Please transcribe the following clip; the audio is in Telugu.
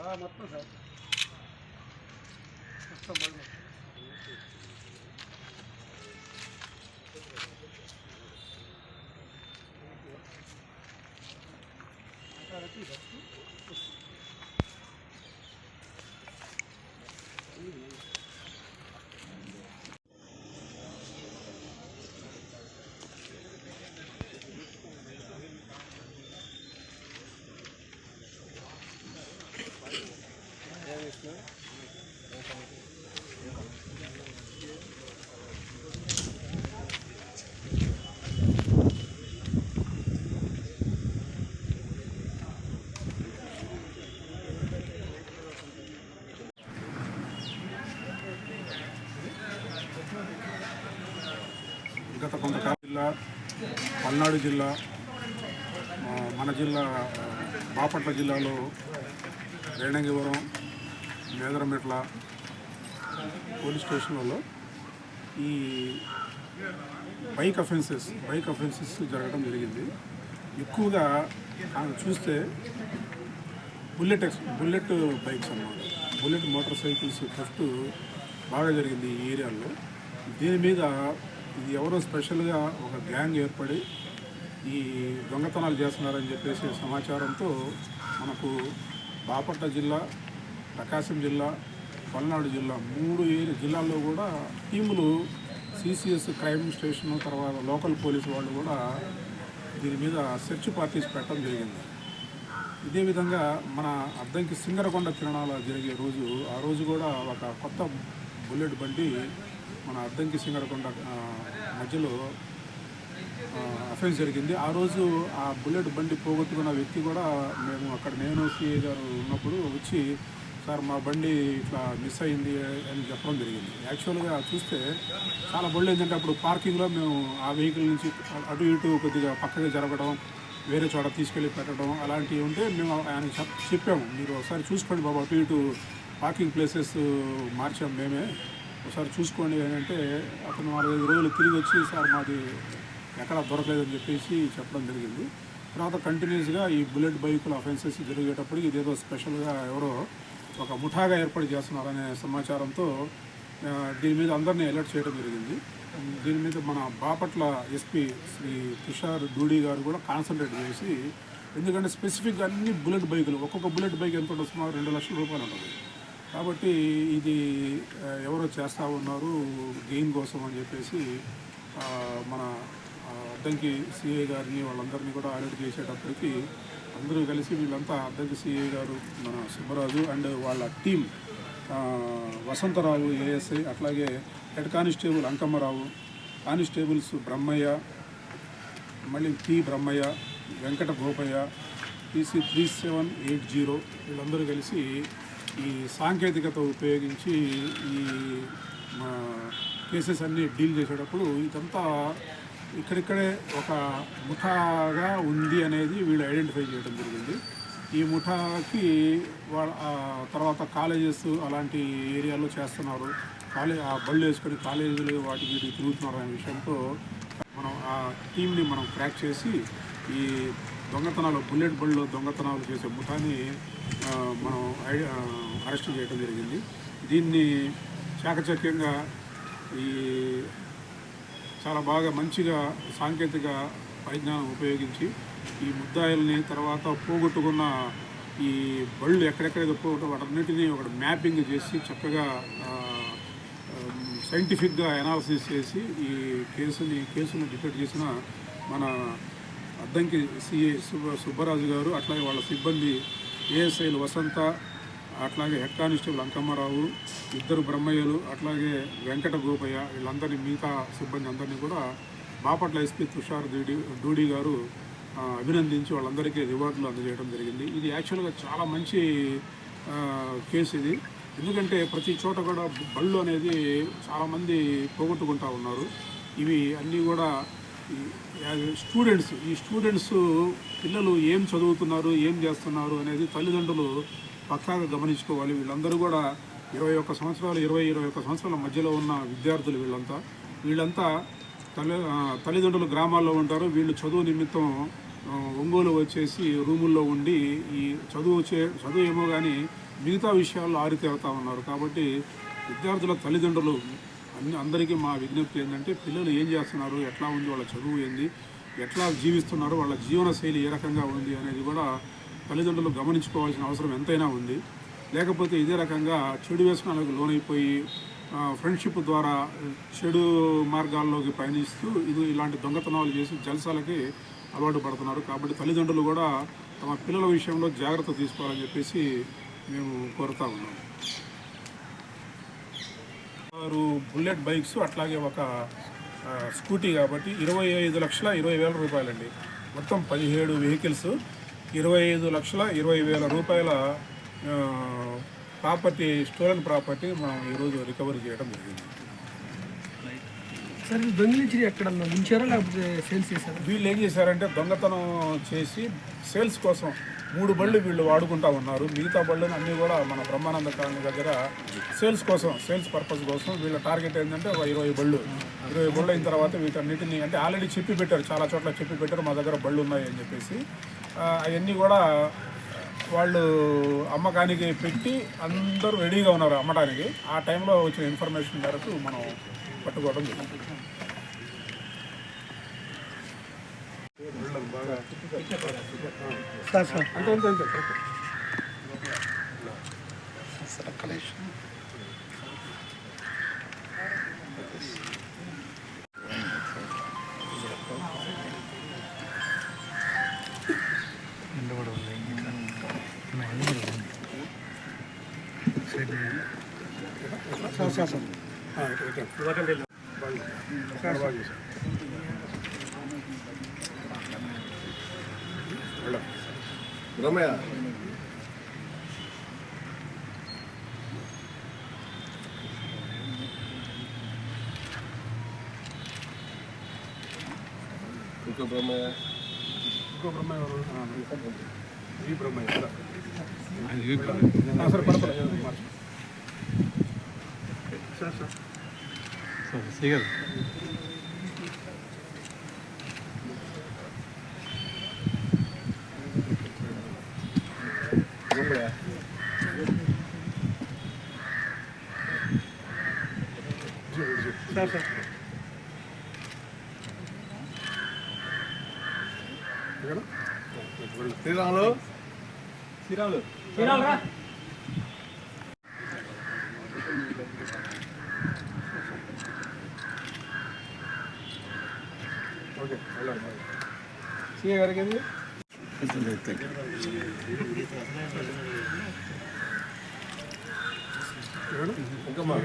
మొత్తం సార్ మొత్తం బళ్ళు గత కొంతకాలం జిల్లా పల్నాడు జిల్లా మన జిల్లా బాపట్ల జిల్లాలో రేణంగివరం మేదరమెట్ల పోలీస్ స్టేషన్లలో ఈ బైక్ అఫెన్సెస్ బైక్ అఫెన్సెస్ జరగడం జరిగింది. ఎక్కువగా చూస్తే బుల్లెట్ ఎక్స్ బుల్లెట్ బైక్స్ అన్నమాట. బుల్లెట్ మోటార్ సైకిల్స్ ఫస్ట్ బాగా జరిగింది ఈ ఏరియాలో. దీని మీద ఇది ఎవరో స్పెషల్గా ఒక గ్యాంగ్ ఏర్పడి ఈ దొంగతనాలు చేస్తున్నారని చెప్పేసి సమాచారంతో మనకు బాపట్ల జిల్లా ప్రకాశం జిల్లా పల్నాడు జిల్లా మూడు జిల్లాల్లో కూడా టీములు సిసిఎస్ క్రైమ్ స్టేషన్ తర్వాత లోకల్ పోలీసు వాళ్ళు కూడా దీని మీద సెర్చ్ పార్టీస్ పెట్టడం జరిగింది. ఇదే విధంగా మన అద్దంకి సింగరకొండ తిరణాల జరిగే రోజు ఆ రోజు కూడా ఒక కొత్త బుల్లెట్ బండి మన అద్దంకి సింగరకొండ మధ్యలో అఫెన్స్ జరిగింది. ఆ రోజు ఆ బుల్లెట్ బండి పోగొట్టుకున్న వ్యక్తి కూడా మేము అక్కడ నేను సిఏ గారు ఉన్నప్పుడు వచ్చి సార్ మా బండి ఇట్లా మిస్ అయింది అని చెప్పడం జరిగింది. యాక్చువల్గా చూస్తే చాలా బళ్ళు ఏంటంటే అప్పుడు పార్కింగ్లో మేము ఆ వెహికల్ నుంచి అటు ఇటు కొద్దిగా పక్కగా జరగడం వేరే చోట తీసుకెళ్ళి పెట్టడం అలాంటివి ఉంటే మేము ఆయన చెప్పాము. మీరు ఒకసారి చూసుకోండి బాబు అటు ఇటు పార్కింగ్ ప్లేసెస్ మార్చాం మేమే. ఒకసారి చూసుకోండి ఏంటంటే అంటే అతను నాలుగైదు రోజులు తిరిగి వచ్చి సార్ మాది ఎక్కడ దొరకలేదని చెప్పేసి చెప్పడం జరిగింది. తర్వాత కంటిన్యూస్గా ఈ బుల్లెట్ బైకుల అఫెన్సెస్ జరిగేటప్పుడు ఇదేదో స్పెషల్గా ఎవరో ఒక ముఠాగా ఏర్పాటు చేస్తున్నారనే సమాచారంతో దీని మీద అందరినీ అలర్ట్ చేయడం జరిగింది. దీని మీద మన బాపట్ల ఎస్పీ శ్రీ తుషార్ డూడి గారు కూడా కాన్సన్ట్రేట్ చేసి ఎందుకంటే స్పెసిఫిక్గా అన్ని బుల్లెట్ బైకులు ఒక్కొక్క బుల్లెట్ బైక్ ఎంత ఉంటుంది సుమారు రెండు లక్షల రూపాయలు ఉంటుంది. కాబట్టి ఇది ఎవరో చేస్తూ ఉన్నారు గెయిన్ కోసం అని చెప్పేసి మన అద్దంకి సిఐ గారిని వాళ్ళందరినీ కూడా ఆడిట్ చేసేటప్పటికి అందరూ కలిసి వీళ్ళంతా అద్దంకి సిఐ గారు మన సుబ్బరాజు అండ్ వాళ్ళ టీం వసంతరావు ఏఎస్ఐ అట్లాగే head constable Ankammarao constables Brahmayya మళ్ళీ T Brahmayya Venkata Gopayya PC three seven eight zero వీళ్ళందరూ కలిసి ఈ సాంకేతికత ఉపయోగించి ఈ మా కేసెస్ అన్నీ డీల్ చేసేటప్పుడు ఇదంతా ఇక్కడిక్కడే ఒక ముఠాగా ఉంది అనేది వీళ్ళు ఐడెంటిఫై చేయడం జరిగింది. ఈ ముఠాకి వాళ్ళ తర్వాత కాలేజెస్ అలాంటి ఏరియాలో చేస్తున్నారు. కాలేజ్ ఆ బళ్ళు వేసుకొని కాలేజీలు వాటి వీటికి తిరుగుతున్నారు అనే విషయంతో మనం ఆ టీంని మనం క్రాక్ చేసి ఈ దొంగతనాలు బుల్లెట్ బళ్ళు దొంగతనాలు చేసే ముఠాని మనం ఐ- అరెస్ట్ చేయడం జరిగింది. దీన్ని చాకచక్యంగా ఈ చాలా బాగా మంచిగా సాంకేతిక పరిజ్ఞానం ఉపయోగించి ఈ ముద్దాయిల్ని తర్వాత పోగొట్టుకున్న ఈ బళ్ళు ఎక్కడెక్కడైతే పోగొట్టు వాటన్నిటినీ ఒక మ్యాపింగ్ చేసి చక్కగా సైంటిఫిక్గా అనాలసిస్ చేసి ఈ కేసుని కేసుని డిటెక్ట్ చేసిన మన అద్దంకి సిఏ సుబ్బ సుబ్బరాజు గారు అట్లాగే వాళ్ళ సిబ్బంది ఏఎస్ఐలు వసంత అట్లాగే హెడ్ కానిస్టేబుల్ అంకమ్మరావు ఇద్దరు బ్రహ్మయ్యలు అట్లాగే వెంకట గోపయ్య వీళ్ళందరినీ మిగతా సిబ్బంది అందరినీ కూడా బాపట్ల ఎస్పీ తుషార్ దూడి డూడి గారు అభినందించి వాళ్ళందరికీ రివార్డులు అందజేయడం జరిగింది. ఇది యాక్చువల్గా చాలా మంచి కేసు ఇది. ఎందుకంటే ప్రతి చోట కూడా బళ్ళు అనేది చాలామంది పోగొట్టుకుంటా ఉన్నారు. ఇవి అన్నీ కూడా స్టూడెంట్స్ ఈ స్టూడెంట్స్ పిల్లలు ఏం చదువుతున్నారు ఏం చేస్తున్నారు అనేది తల్లిదండ్రులు పక్కాగా గమనించుకోవాలి. వీళ్ళందరూ కూడా ఇరవై ఒక్క సంవత్సరాలు ఇరవై ఇరవై ఒక్క సంవత్సరాల మధ్యలో ఉన్న విద్యార్థులు వీళ్ళంతా. వీళ్ళంతా తల్లి తల్లిదండ్రులు గ్రామాల్లో ఉంటారు. వీళ్ళు చదువు నిమిత్తం ఒంగోలు వచ్చేసి రూముల్లో ఉండి ఈ చదువు చే చదువు ఏమో కానీ మిగతా విషయాల్లో ఆరితేరుతా ఉన్నారు. కాబట్టి విద్యార్థుల తల్లిదండ్రులు అందరికీ మా విజ్ఞప్తి ఏంటంటే పిల్లలు ఏం చేస్తున్నారు ఎట్లా ఉంది వాళ్ళ చదువు ఏంది ఎట్లా జీవిస్తున్నారు వాళ్ళ జీవన శైలి ఏ రకంగా ఉంది అనేది కూడా తల్లిదండ్రులు గమనించుకోవాల్సిన అవసరం ఎంతైనా ఉంది. లేకపోతే ఇదే రకంగా చెడు వ్యసనాలకు లోనైపోయి ఫ్రెండ్షిప్ ద్వారా చెడు మార్గాల్లోకి పయనిస్తూ ఇది ఇలాంటి దొంగతనాలు చేసి జలసాలకి అలవాటు పడుతున్నారు. కాబట్టి తల్లిదండ్రులు కూడా తమ పిల్లల విషయంలో జాగ్రత్త తీసుకోవాలని చెప్పేసి మేము కోరుతా ఉన్నాము ఆరు బుల్లెట్ బైక్స్ అట్లాగే ఒక స్కూటీ కాబట్టి ఇరవై ఐదు లక్షల ఇరవై వేల రూపాయలండి. మొత్తం పదిహేడు వెహికల్స్ ఇరవై ఐదు లక్షల ఇరవై వేల రూపాయల ప్రాపర్టీ స్టోలన్ ప్రాపర్టీ మనం ఈరోజు రికవరీ చేయడం జరిగింది. సార్ దొంగిలించి ఎక్కడన్నా ఉంచారా? లేకపోతే సేల్స్ చేశారా? వీళ్ళు ఏం చేశారంటే దొంగతనం చేసి సేల్స్ కోసం మూడు బళ్ళు వీళ్ళు వాడుకుంటా ఉన్నారు. మిగతా బళ్ళు అన్నీ కూడా మన బ్రహ్మానంద కాలనీ దగ్గర సేల్స్ కోసం సేల్స్ పర్పస్ కోసం వీళ్ళ టార్గెట్ ఏంటంటే ఒక ఇరవై బళ్ళు. ఇరవై బళ్ళు అయిన తర్వాత వీటన్నిటిని అంటే ఆల్రెడీ చెప్పి పెట్టారు. చాలా చోట్ల చెప్పి పెట్టారు. మా దగ్గర బళ్ళు ఉన్నాయి అని చెప్పేసి. అవన్నీ కూడా వాళ్ళు అమ్మకానికి పెట్టి అందరూ రెడీగా ఉన్నారు అమ్మడానికి ఆ టైంలో వచ్చిన ఇన్ఫర్మేషన్ మేరకు మనం పట్టుకోవడం జరుగుతుంది సార్ సార్ అంతే అంతే అంతే సార్ సార్ సార్ ఆ, ఇటు, ఇటు. బాగా చేశారు. చాలా బాగా చేశారు. వెళ్ళం. రమయ్య ఇంకో బ్రహ్మయ్య ఇంకో బ్రహ్మయ్య ఎవరు? ఆ, ఈ బ్రహ్మయ్య కదా. ఆ, సరే పడపడ మార్చు. Sir sir Brahmayya sir sir ఇక్కడ? వెళ్ళు. శ్రీరాములు శ్రీరాములు ఓకే వెళ్ళండి సీఏ గారికి ఏంది? ఇంకా మా